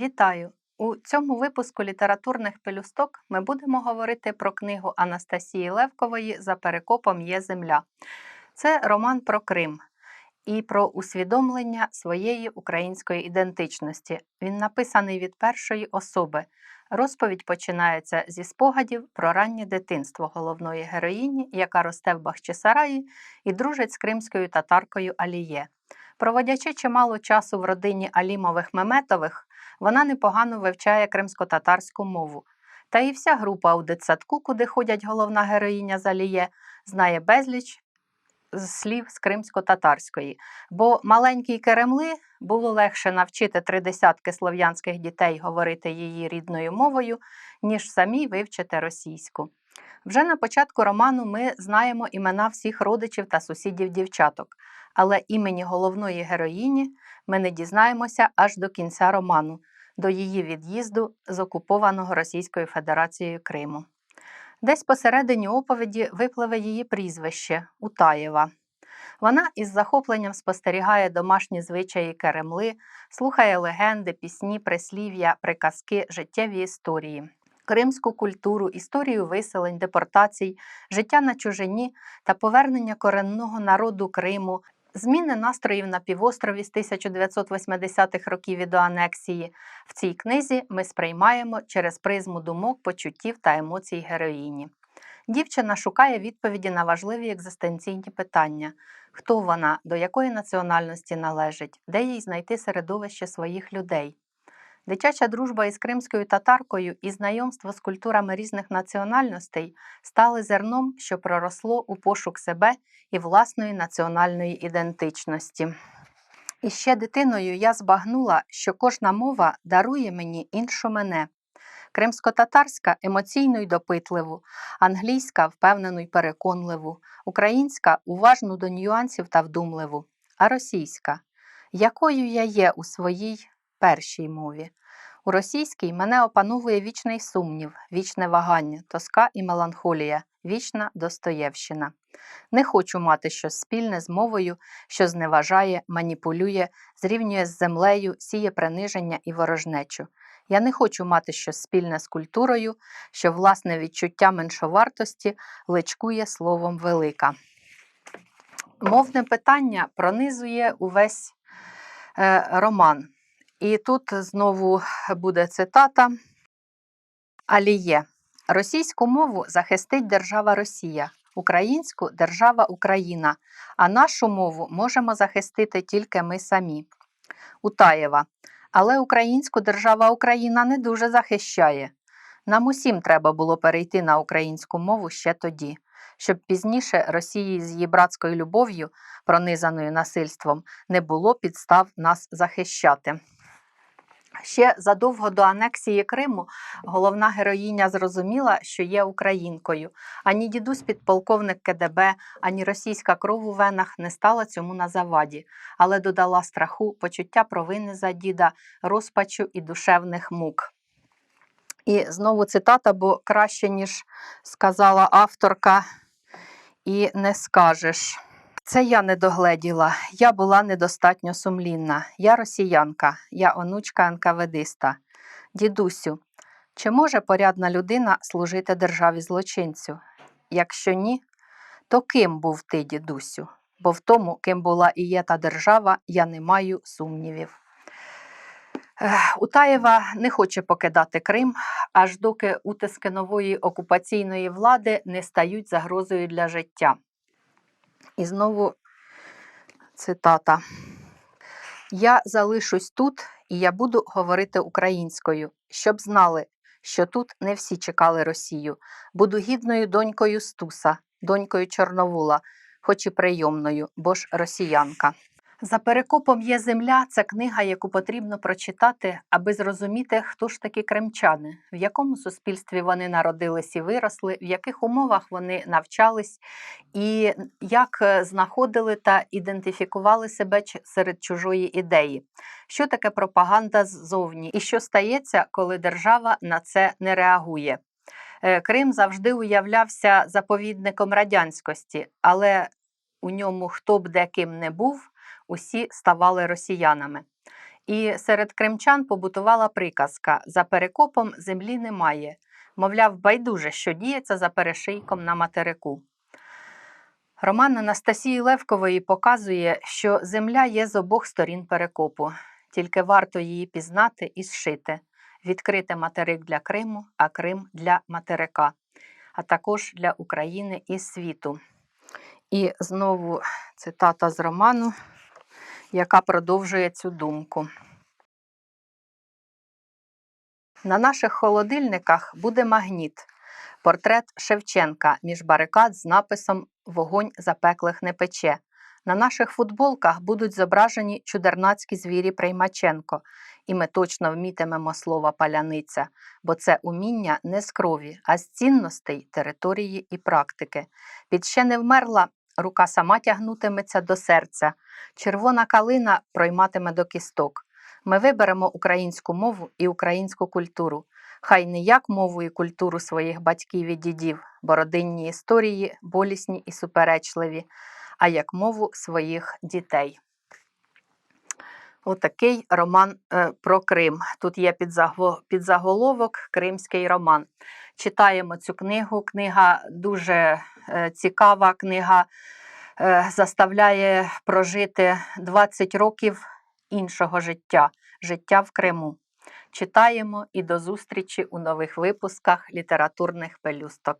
Вітаю! У цьому випуску літературних пелюсток ми будемо говорити про книгу Анастасії Левкової За перекопом є земля. Це роман про Крим і про усвідомлення своєї української ідентичності. Він написаний від першої особи. Розповідь починається зі спогадів про раннє дитинство головної героїні, яка росте в Бахчисараї і дружить з кримською татаркою Аліє. Проводячи чимало часу в родині Алімових Меметових, вона непогано вивчає кримсько-татарську мову. Та і вся група у дитсадку, куди ходять головна героїня Заліє, знає безліч слів з кримсько-татарської, бо маленькій Керемли було легше навчити три десятки слов'янських дітей говорити її рідною мовою, ніж самій вивчити російську. Вже на початку роману ми знаємо імена всіх родичів та сусідів дівчаток, але імені головної героїні ми не дізнаємося аж до кінця роману, до її від'їзду з окупованого Російською Федерацією Криму. Десь посередині оповіді випливе її прізвище Утаєва. Вона із захопленням спостерігає домашні звичаї Керемли, слухає легенди, пісні, прислів'я, приказки, життєві історії. Кримську культуру, історію виселень, депортацій, життя на чужині та повернення коренного народу Криму, зміни настроїв на півострові з 1980-х років і до анексії. В цій книзі ми сприймаємо через призму думок, почуттів та емоцій героїні. Дівчина шукає відповіді на важливі екзистенційні питання: хто вона, до якої національності належить, де їй знайти середовище своїх людей. Дитяча дружба із кримською татаркою і знайомство з культурами різних національностей стали зерном, що проросло у пошук себе і власної національної ідентичності. І ще дитиною я збагнула, що кожна мова дарує мені іншу мене. Кримсько-татарська емоційну й допитливу, англійська впевнену й переконливу, українська уважну до нюансів та вдумливу, а російська якою я є у своїй першій мові. У російській мене опановує вічний сумнів, вічне вагання, тоска і меланхолія, вічна Достоєвщина. Не хочу мати щось спільне з мовою, що зневажає, маніпулює, зрівнює з землею, сіє приниження і ворожнечу. Я не хочу мати щось спільне з культурою, що власне відчуття меншовартості личкує словом велика. Мовне питання пронизує увесь е, роман. І тут знову буде цитата Аліє. Російську мову захистить держава Росія, українську держава Україна, а нашу мову можемо захистити тільки ми самі. Утаєва. Але українську держава Україна не дуже захищає. Нам усім треба було перейти на українську мову ще тоді, щоб пізніше Росії з її братською любов'ю, пронизаною насильством, не було підстав нас захищати. Ще задовго до анексії Криму головна героїня зрозуміла, що є українкою. Ані дідусь підполковник КДБ, ані російська кров у венах не стала цьому на заваді, але додала страху, почуття провини за діда, розпачу і душевних мук. І знову цитата, бо краще, ніж сказала авторка, і не скажеш. Це я не догледіла, я була недостатньо сумлінна. Я росіянка, я онучка НКВДиста. Дідусю, чи може порядна людина служити державі злочинцю? Якщо ні, то ким був ти, дідусю? Бо в тому, ким була і є та держава, я не маю сумнівів. Утаєва не хоче покидати Крим, аж доки утиски нової окупаційної влади не стають загрозою для життя. І знову цитата. Я залишусь тут, і я буду говорити українською, щоб знали, що тут не всі чекали Росію. Буду гідною донькою Стуса, донькою Чорновула, хоч і прийомною, бо ж росіянка. За перекопом є земля це книга, яку потрібно прочитати, аби зрозуміти, хто ж такі кримчани, в якому суспільстві вони народились і виросли, в яких умовах вони навчались, і як е, знаходили та ідентифікували себе серед чужої ідеї, що таке пропаганда ззовні, і що стається, коли держава на це не реагує. Е, Крим завжди уявлявся заповідником радянськості, але у ньому хто б де ким не був усі ставали росіянами. І серед кримчан побутувала приказка: за перекопом землі немає. Мовляв, байдуже, що діється за перешийком на материку. Роман Анастасії Левкової показує, що земля є з обох сторін перекопу, тільки варто її пізнати і зшити, відкрити материк для Криму, а Крим для материка, а також для України і світу. І знову цитата з роману, яка продовжує цю думку. На наших холодильниках буде магніт, портрет Шевченка між барикад з написом Вогонь запеклих не пече. На наших футболках будуть зображені чудернацькі звірі Приймаченко, і ми точно вмітимемо слово паляниця, бо це уміння не з крові, а з цінностей, території і практики. Під ще не вмерла, рука сама тягнутиметься до серця, червона калина пройматиме до кісток. Ми виберемо українську мову і українську культуру. Хай не як мову і культуру своїх батьків і дідів, бо родинні історії болісні і суперечливі, а як мову своїх дітей. Отакий роман е, про Крим. Тут є підзаго- підзаголовок Кримський роман. Читаємо цю книгу. Книга дуже е, цікава. Книга е, заставляє прожити 20 років іншого життя, життя в Криму. Читаємо і до зустрічі у нових випусках літературних пелюсток.